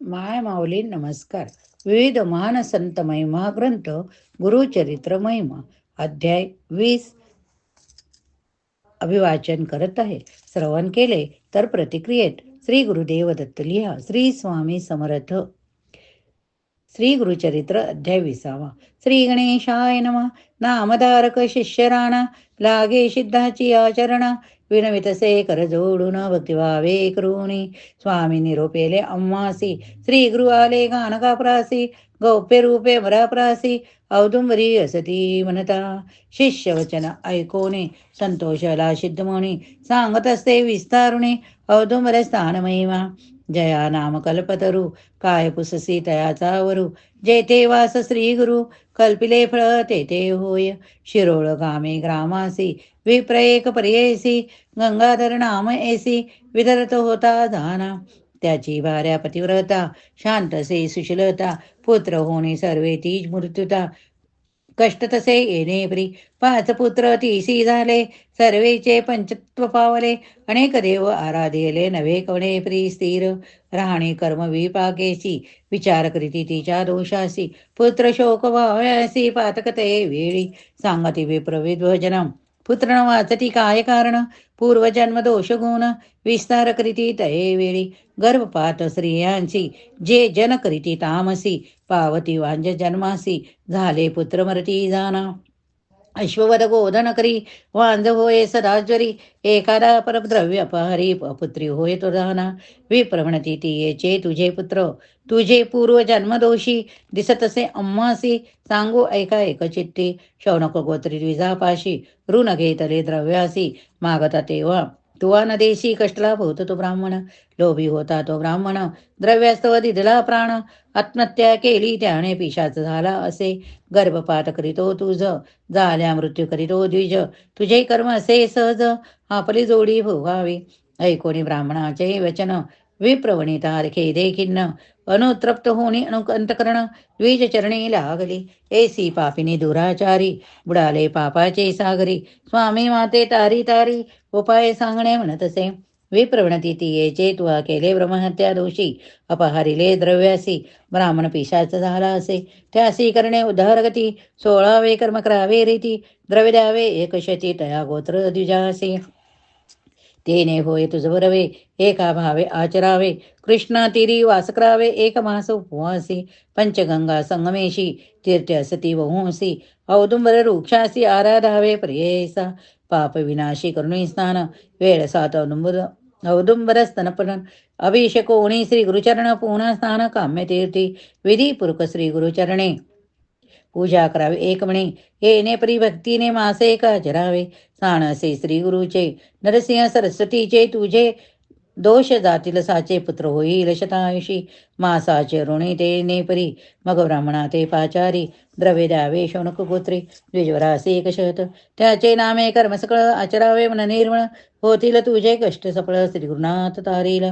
माय माऊली नमस्कार. विविध महान संत महिमा ग्रंथ गुरुचरित्र महिमा. अध्याय वीस. अभिवाचन करत आहे. श्रवण केले तर प्रतिक्रियेत श्री गुरुदेव दत्त लिहा. श्री स्वामी समर्थ. श्री गुरुचरित्र अध्याय विसावा. श्री गणेशाय नम. नामधारक शिष्य राणा लागे सिद्धाची आचरणा. विनमितसे कर जोडून भक्तिभावे करुणी। स्वामी निरोपेले अम्मासी। श्री गुरु आले गानकाप्रासी गौप्य रूपे मराप्रासी औदुंबरी असती म्हणता शिष्य वचन ऐकोने। संतोषाला सिद्धमणी। सांगत असते विस्तारुणे। औदुंबर स्थान महिमा जया नाम कल्पतरु काय पुससी तयाचा वरू जेथे वास श्री गुरु कल्पिले फळ तेथे होय. शिरोळ गामे ग्रामासी विप्रयेक पर्ययसी गंगाधर नाम एसी विदरत होता जाना. त्याची भार्या पतिव्रता शांतसे सुशीलता पुत्र होणे सर्वे तीज मृत्युता कष्ट तसे येणे प्री. पाच पुत्र तीसी झाले सर्वेचे पंचत्व पावले अनेक देव आराधिले नवे कवणे प्री स्थिर राहणे कर्म विपाकेसी विचार करीती तिच्या दोषासी पुत्र शोक भाव्यासी पातकते वेळी. सांगती विप्र पुत्र न वाचती काय कारण पूर्वजन्म दोष गुण विस्तार करीती तये वेळी गर्भपात स्त्रियांची जे जन करीती तामसी पावती वांज जन्मासी झाले पुत्र मरती जाना। अश्ववद गोधन वांज होय सदाज्वरी एखादा परद्रव्य अपहारी पुत्री होय तो दहना विप्रवणती तियेचे तुझे पुत्र तुझे पूर्व जन्मदोषी दिसतसे अम्मासी सांगू ऐका एकचित्ती शौनक गोत्री द्विजापाशी ऋण घेतले द्रव्यासी मागता तेव्हा तुवा न देशी कष्टला होत तो ब्राह्मण लोभी होता तो ब्राह्मण. द्रव्यास्तव दिदला प्राण आत्महत्या केली त्याने पिशाच झाला असे. गर्भपात करीतो तुझ झाल्या मृत्यू करीतो द्विज. तुझे कर्म असे सहज आपली जोडी भोगावी. ऐकोणी ब्राह्मणाचे वचन विप्रवणितारखे देखिन्न अनुत्रप्त होणे अंतकरण द्विज चरणी लागली एसी पापिनी दुराचारी बुडाले पापाचे सागरी स्वामी माते तारी तारी उपाय सांगणे म्हणतसे विप्रवणती तियेचे तुवा केले ब्रह्महत्या दोषी अपहारिले द्रव्यासी ब्राह्मण पिशाच झाला असे त्यासी करणे उद्धारगती सोळावे कर्म करावे रीती द्रव्य द्यावे एकशती तया गोत्र द्विजासी तेने होय तुझ बरवे एका भावे आचरावे कृष्णा तिरी वासकरावे एक मास उपवासी पंचगंगा संगमेशी तीर्थ वहुंसी औदुंबर वृक्षासी आराधावे प्रियेसा पाप विनाशी करुणी स्नान वेळ सात औदुंबर औदुंबर स्तनपन अभिषेकोणी श्री गुरुचरण पूर्ण स्नान काम्यतीर्थी विधी पुरुक श्री गुरुचरणे। पूजा करावी। एक म्हणे येणे परी भक्तीने मासे का जरावे? साणसे श्री गुरुचे नरसिंह सरस्वतीचे तुझे दोष जातील साचे पुत्र होईल शतायुषी मासाचे ऋणी ते नेपरी मग ब्राह्मणा ते पाचारी द्रवे द्यावे शौनक गोत्रे द्विजवरासे एक शत. त्याचे नामे कर्मसकळ आचरावे मन निर्मळ होतील तुझे कष्ट सफळ श्री गुरुनाथ तारील.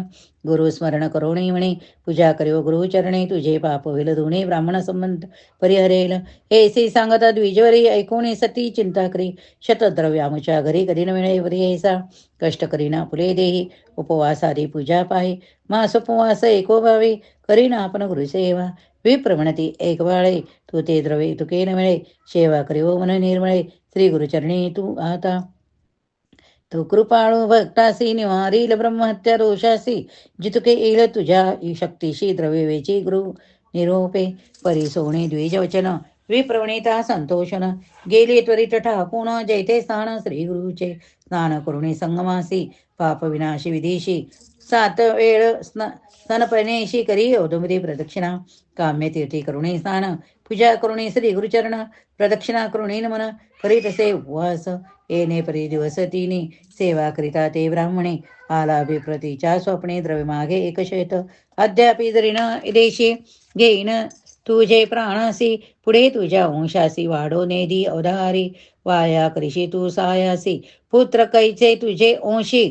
गुरु स्मरण करोणी म्हणे पूजा करो गुरुचरणे तुझे पाप होईल धुणे ब्राह्मण संबंध परिहरेल. हे सी सांगता द्विजवरी ऐकोणी सती चिंता करी शतद्रव्यामुच्या घरी करीन न मिळे परियसा कष्ट करीना फुले देही उपवासादी पूजा पाहे. मास उपवास एको भावे करीना आपण गुरुसेवा विप्रमणती एक बाळे तू ते द्रवे तुके न मिळे। सेवा करीव मन निर्मळे श्री गुरुचरणी तू आता। तू कृपाळू भक्तासी निवारील ब्रह्महत्या दोषासी। जितुके येईल तुझ्या शक्तीशी द्रव्यवेची गुरु। निरोपे परी सोने द्विजवचन विप्रवणिता संतोषण। गेली त्वरित ठाकून जैते स्थान श्री गुरुचे। स्नान करुणे संगमासी। पाप विनाशी विदेशी। सात वेळ स्न स्तनपणेशी करी औदुंबरी प्रदक्षिणा काम्य तीर्थी करुणे स्नान पूजा करुणे श्री गुरुचरण प्रदक्षिणा करुणे नमन करीत असे उपवास येणे परी दिवस तिने सेवा करिता ते ब्राह्मणे आला विप्रतीच्या स्वप्ने द्रव्य मागे एकशेत अद्यापि जरी न देशी घेईन तुझे प्राणासी पुढे तुझ्या वंशासी वाढो नेदी अवधारी वाया करिशी तू सायासी पुत्र कैचे तुझे ओंशी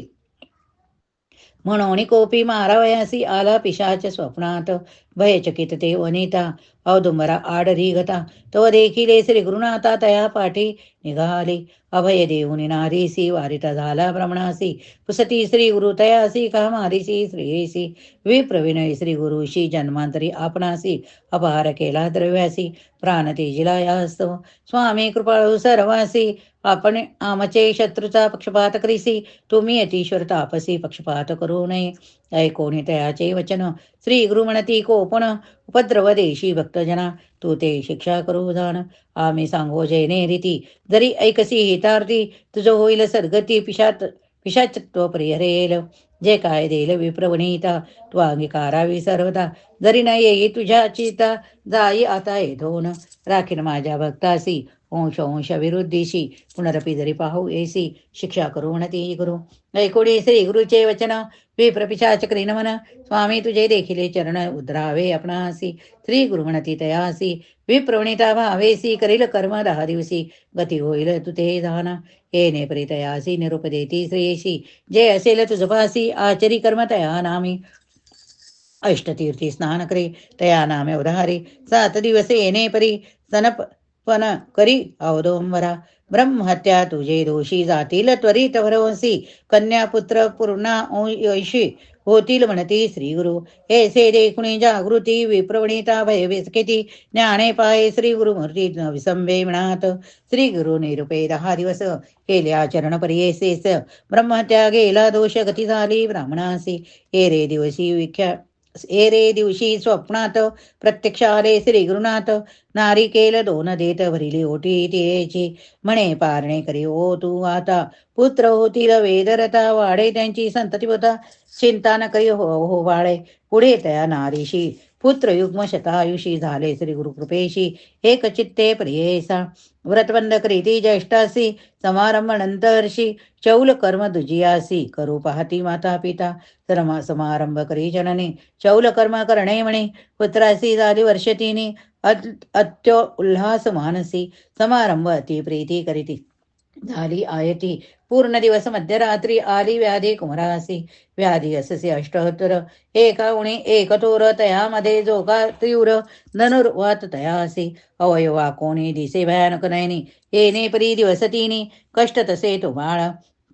म्हणून कोपी मारावयासी आला पिशाच्या स्वप्नात. भयचकित ते वनिता औदुंबरा आडरी गता तो देखील श्री गुरुनाथा तया पाठी निघाले. अभय देऊनी नारीसी वारिता झाला ब्रह्मणासी पुसती श्री गुरु तयासी कामारीसी श्रेयसी विप्रविनय श्री गुरुशी जन्मांतरी आपणासी अपहार केला द्रव्यासी प्राण यास्तव स्वामी कृपाळू सर्वासी आपण आमचे शत्रूचा पक्षपात करीसी तुम्ही अतिश्वर तापसी पक्षपात करू नये. ऐकोणी तयाचे वचन श्री गुरु म्हणती पण उपद्रव देशी भक्तजना तू ते शिक्षा करू जाण आम्ही सांगो जैने रीती जरी ऐकसी हितार्थी तुझं होईल सद्गती पिशात पिशाचत्व परिहरेल जे काय देईल विप्रवणीता तू अंगीकारावी सर्वता जरी नाही येई तुझ्या चिता जाई आता येधोन राखीन माझ्या भक्तासी अंश अंश विरुद्धीशी पुनरपी जरी पाहू येसी शिक्षा करू ती गुरु ऐकोडी श्री गुरुचे वचन विप्रपिशाचक्री नमन। स्वामी तुझे देखिले चरण उद्रावे आपणासी श्री गुरु म्हणती तयासी। विप्रवणिता भावेसी करील कर्म दहा दिवसी। गती होईल तुते दहाना हे ने परितयासी निरूप देती श्रेयशी जे असेल तुझपासी आचरी कर्म तया नामी। अष्टतीर्थी स्नान करे तया नामे उदाहरे सात दिवस येणे परी सनप पण करी अवदोंबरा. ब्रह्महत्या तुझे दोषी जातील त्वरित भरवसी. कन्या पुत्र पूर्णा ऐशी होतील म्हणती श्री गुरु ऐसे देखुणी जागृती विप्रवणिता भय विस्किती ज्ञाने पाये श्री गुरु मूर्ती विसंबे म्हणात श्री गुरु निरुपे दहा दिवस केल्या आचरण परियेसेस ब्रह्महत्या गेला दोष गती झाली ब्राह्मणासी. हे रे दिवशी विख्या एरे दिवशी स्वप्नात प्रत्यक्ष आले श्री गुरुनाथ नारिकेल दोन देत भरिली ओटी तिची म्हणे पारणे करी ओ तू आता पुत्र होतील वेदरता वाढे त्यांची संतती होता चिंता न करी हो हो वाळे पुढे त्या नारीशी पुत्र युग्म शतायुषी झाले श्री गुरुकृपेशी एक चित्ते प्रियेसा व्रतबंध करीती ज्येष्ठासी. समारंभ नंतरशी चौल कर्म दुजियासी. करू पाहती माता पिता. सर्मा समारंभ करी जननी. चौल कर्म करणे म्हणे पुत्रासी झाली वर्षतीनी. अत्य उल्हास मानसी समारंभ अति प्रीती करीती. झाली आयती. पूर्ण दिवस मध्यरात्री आली व्याधी कुमरासी. व्याधी अससे अष्टोत्तर. एका उणी एकतोर तयामध्ये जोगा तीव्र धनुर्वात तयासी. अवयवा कोणी दिसे भयानक नयनी. येणे परी दिवसतीनी कष्ट तसे तो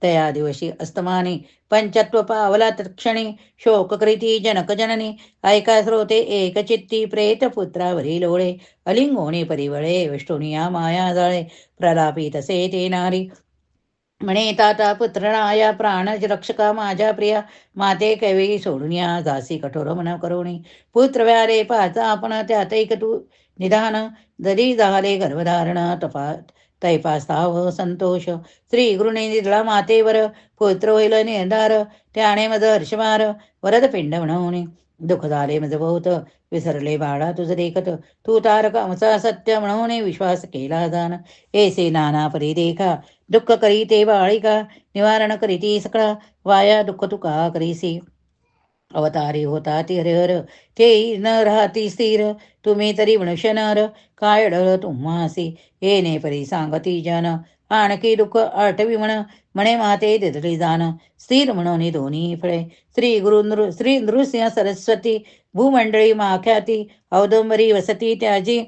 तया दिवशी अस्तमाने पंचत्व पावला तत्क्षणी शोककृती जनकजननी ऐका श्रोते एकचित्ती प्रेत पुत्रावरी लोळे अलिंगोणी परिवळे विष्णुनिया माया जळे प्रलापी तसे ते नारी. म्हणे ताता पुत्रणाया प्राण रक्षका माझ्या प्रिया माते कैवेळी सोडून या जासी कठोर मन करुणी. पुत्र व्यारे पाहता आपण त्यात एक तू निधान जरी झाले गर्भधारण तपा संतोष। श्री गुरुने दिला मातेवर पुत्र होईल निर्धार त्याने मज हर्षमार वरद पिंड म्हणून. दुःख झाले मज बहुत विसरले बाळा तुझ देखत तू तारक आमचा सत्य म्हणून विश्वास केला जाण. एसे नाना परी देखा दुःख करी ते बाळिका निवारण करीती सकळा वाया दुःख तुका करीसी? अवतारी होता ती हर ते न राहती स्थिर. तुम्ही तरी मनुष्य नर काय डळ तुम्हासी? येणे परी सांगती जन. आणखी दुःख आठवी म्हण. म्हणे माते तिथली जाण स्थिर म्हणून दोन्ही फळे. श्री गुरु नृ श्री नृसिंह सरस्वती भूमंडळी माख्याती. औदंबरी वसती त्याजी.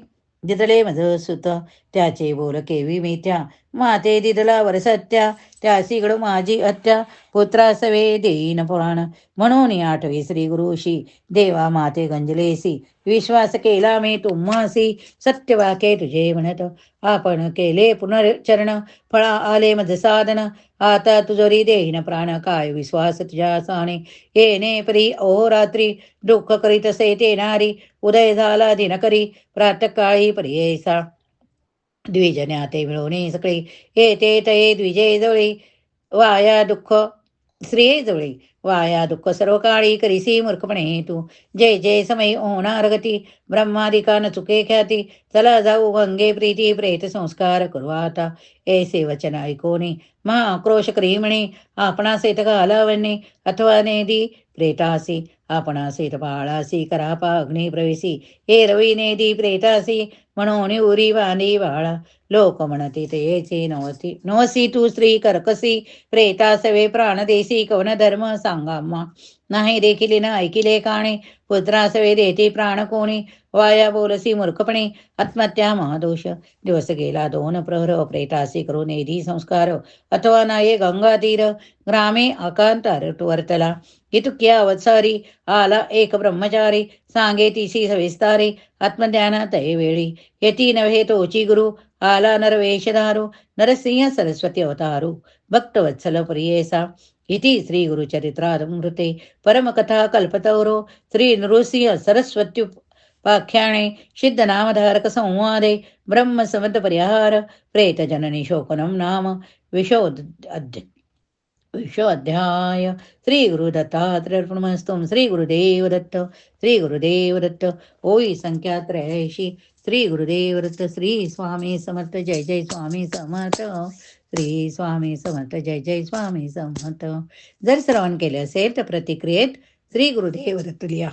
जितले मज सुत. त्याचे बोल केवी मिथ्या माते दिदला सत्या त्यासी माझी हत्या पुत्रा सवे देईन पुराण. म्हणून आठवे श्री गुरुशी देवा माते गंजलेसी विश्वास केला मी तुम्हासी सत्यवाक्य तुझे म्हणत आपण केले पुनर्चरण फळा आले मज साधन आता तुझरी देईन प्राण काय विश्वास तुझ्या साने. येणे परी ओ रात्री दुःख करीत से ते नारी उदय झाला दिनकरी प्रातकाळी प्रियेसा द्विजन्या ते मिळवणे सगळे येते तये द्विजे जवळी वाया दुःख श्रिये जवळी वाया दुःख सर्व काळी करीसी मूर्खपणे तू जय जय समयी ओणार गती ब्रह्मादिका न चुके ख्याती चला जाऊ गंगे प्रीती प्रेत संस्कार करू आता ऐसे वचन ऐकोने महाक्रोश क्रीमणे म्हणे आपणासेत घालावणे अथवा नेदी प्रेतासी आपणासेत बाळासी करापा अग्नी प्रवेशी हे रवी नेदी प्रेतासी म्हणून उरी बांधी बाळा लोक म्हणती तेचे नवसी नवसी तू स्त्री कर्कसी प्रेता सवे प्राणदेसी कवन धर्म सांगा नाही देखिले ना ऐकिले काणे पुत्रा सवे देती प्राण कोणी वाया बोलसी मूर्खपणे आत्महत्या महादोष। दिवस गेला दोन प्रहर प्रेतासी करू नेदी संस्कार अथवा नाये गंगा तीर ग्रामे आकांतार वर्तला। इतुक्या वत्सारी आला एक ब्रह्मचारी सांगे तिशी सविस्तारी आत्मज्ञान तये वेळी। यती नव्हे तोची गुरु आला नरवेशधारू नरसिंह सरस्वती अवतारू भक्तवत्सल प्रियेसा। इति श्री गुरुचरित्रामृते परमकथा कल्पतौरो श्री नृसिंह सरस्वत्युपाख्याने सिद्धनामधारक संवादे ब्रह्मसमद प्रेतजननी शोकनं नाम विशोद विशोध्याय। श्री गुरुदत्तात्रयर्पणमस्तु श्री गुरुदेव दत्त श्री गुरुदेव दत्त ओई संख्या त्र्याऐंशी श्री गुरुदेव श्री स्वामी समर्थ जय जय स्वामी समर्थ. श्री स्वामी समर्थ जय जय स्वामी समर्थ. जर श्रवण केले असेल तर प्रतिक्रियेत श्री गुरुदेव लिहा.